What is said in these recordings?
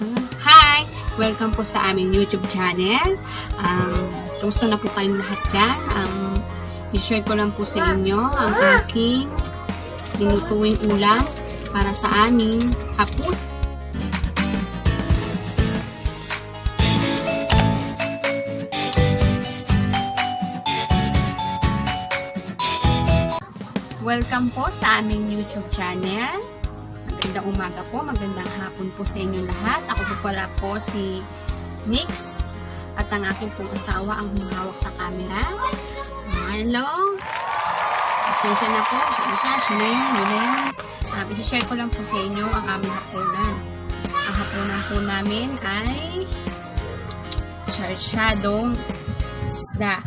Hi! Welcome po sa aming YouTube channel. Um, kamusta na po kayong lahat dyan? Um, i-share ko lang po sa inyo ang aking linutuing ulam para sa aming hapon. Welcome po sa aming YouTube channel. Magandang umaga po, magandang hapon po sa inyo lahat. Ako po pala po si Nix at ang aking pong asawa ang humahawak sa camera. Hello! Pasensya na po, isa, na yun. Um, isi-share ko lang po sa inyo ang aming hapunan. Ang hapunan po namin ay sarsyadong isda.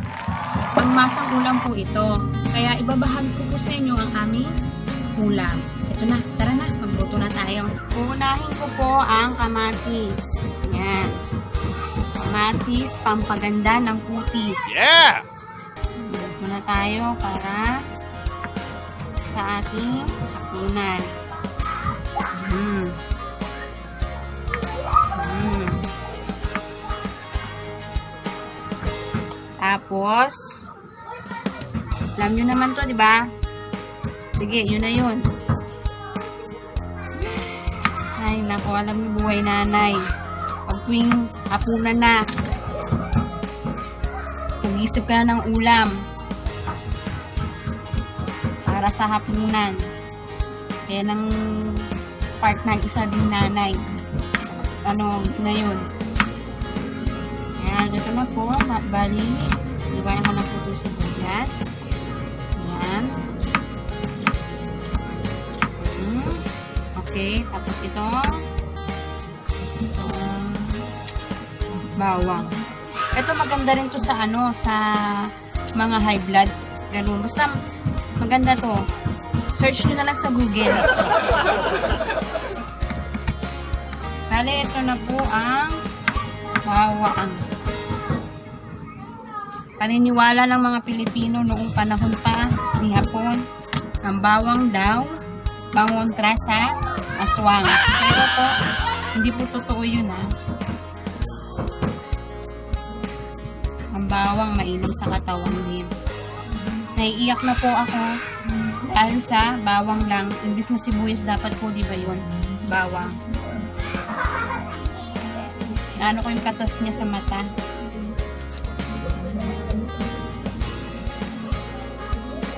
Pangmasang ulam po ito. Kaya ibabahagi ko po sa inyo ang aming ulam. Ito na, tara na, magluto na tayo. Uunahin ko po ang kamatis. Yan. Kamatis, pampaganda ng putis. Yeah! Luto na tayo para sa ating hapunan. Mm. Mm. Tapos, alam nyo naman to, di ba? Sige, yun na yun. Ay, naku, alam niyo buhay nanay. Pag tuwing hapunan na, mag-isip ka na ng ulam para sa hapunan. Kaya ng part ng isa din nanay. Ano, na yun. Ayan, ito na po. Bali, iwanan ko na po ito sa bugas. Ayan. Okay, tapos ito. Bawang. Ito maganda rin to sa ano, sa mga high blood. Ganun. Basta maganda to. Search nyo na lang sa Google. Bale, ito na po ang bawang. Paniniwala ng mga Pilipino noong panahon pa ni Hapon, ang bawang daw, bangontra sa aswang. Pero po, hindi po totoo yun ha. Ang bawang mainam sa katawan din. Naiiyak na po ako dahil sa bawang lang. Imbis na sibuyas dapat po, di ba yun? Bawang. Ano ko yung katas niya sa mata.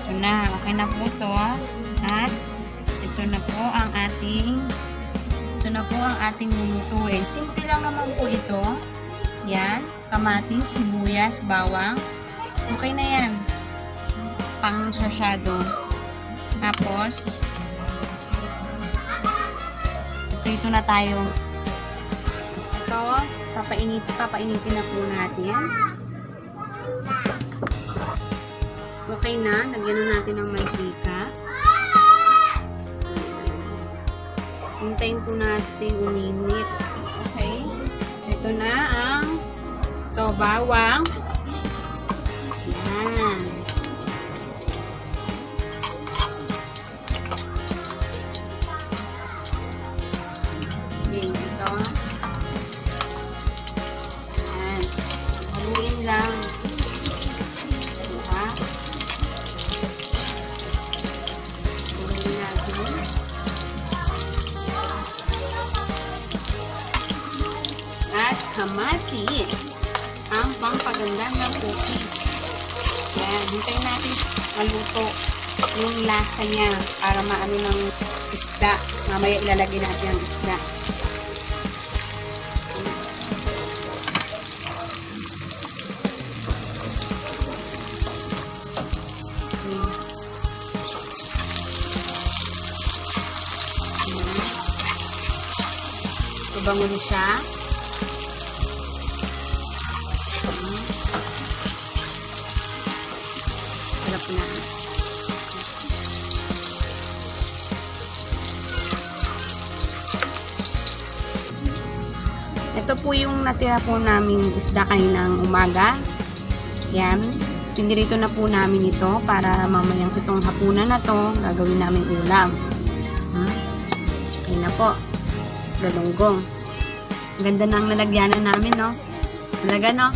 Ito na. Okay na po to. At ito na po ang ating ito na po ang ating lulutuin. Simple lang naman po ito. Yan. Kamatis, sibuyas, bawang. Okay na yan. Pang sasyado. Tapos, prito na tayo. Ito, papainit, papainitin na po natin. Okay na, lagyan na natin ng mantika. Hintayin po natin uminit. Okay. Ito na ang to bawang. Yan. Kamatis. Ang pampaganda ng cookies. Yan. Hintayin natin maluto yung lasa niya para maano ng isda. Mamaya ilalagay natin ang isda. Na siya. Po yung natira po namin isda kaninang umaga. Yan. Pinirito na po namin ito para mamayang itong hapunan na to gagawin namin ulam. Hmm? Yan na po. Galunggong. Ganda ng nalagyanan namin, no? Talaga, no?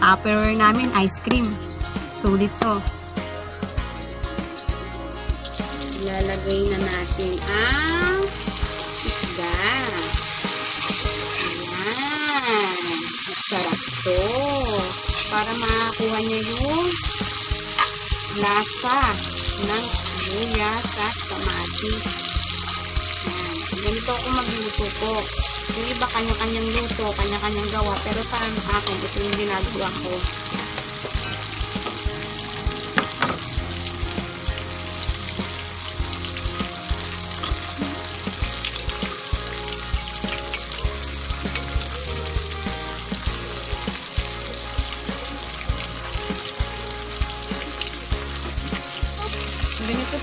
Tupperware namin, ice cream. Sulit to. Ilalagay na natin ang isda. Masarap to. Para makakuha niya yung lasa ng sibuyas at kamatis. Ayan. Ganito ako magluto po. Yung iba kanya-kanyang luto, kanya-kanyang gawa. Pero sa akin, ito yung ginagawa ko.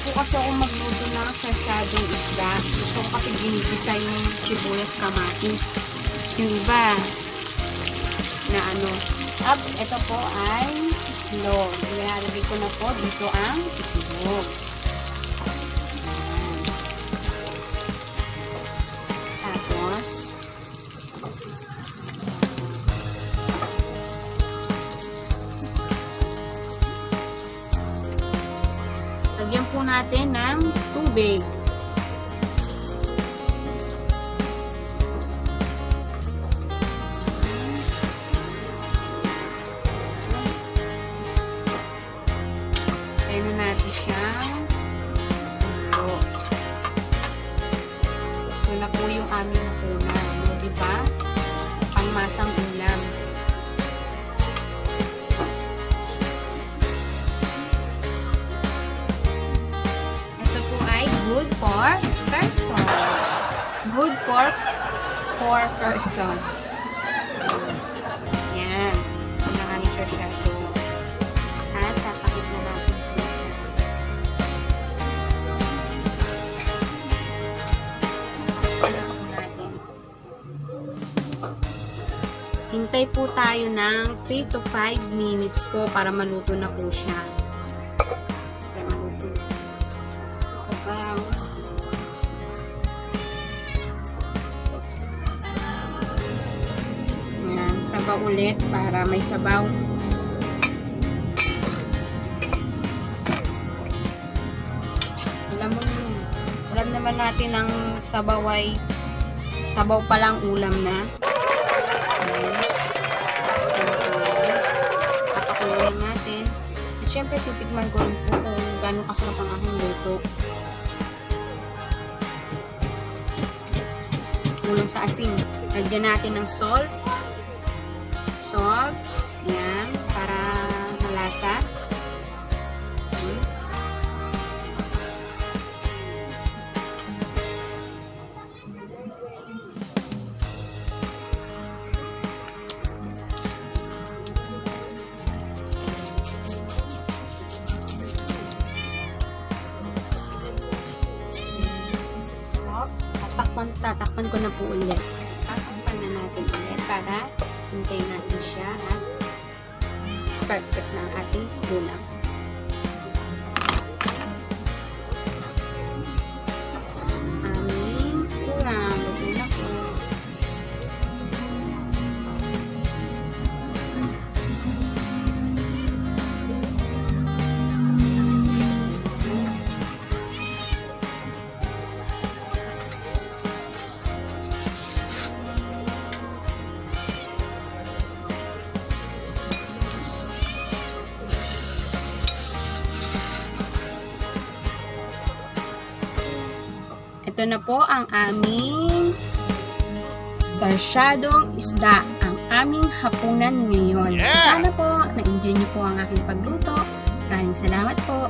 Po kasi ako magluto ng sasadong isda. Gusto ko kasi ginigisa yung sibuyas kamatis. Yung iba na ano. Ups, ito po ay itlog. Ilalagay ko na po dito ang itlog. Lagyan po natin ng tubig. Good for person. Yan. Nakanisya siya ito. At tapakit na siya. Natin. Hintay po tayo ng 3 to 5 minutes po para maluto na po siya. Ulit para may sabaw. Alam mo. Alam naman natin ang sabaw ay sabaw pa lang ulam na. Papakuloyin natin. At syempre, titikman ko rin po kung gano'ng kasarap ang aking luto. Kulang sa asin. Lagyan natin ng salt. Salt. Yan. Para malasa. Hmm. Stop. Tatakpan, tatakpan ko na po ulit. Tatakpan na natin ulit para hintayin natin siya at perfect na ang ating ulam. Ito na po ang aming sarsyadong isda, ang aming hapunan ngayon. Yeah! Sana po na-enjoy niyo po ang aking pagluto. Maraming salamat po.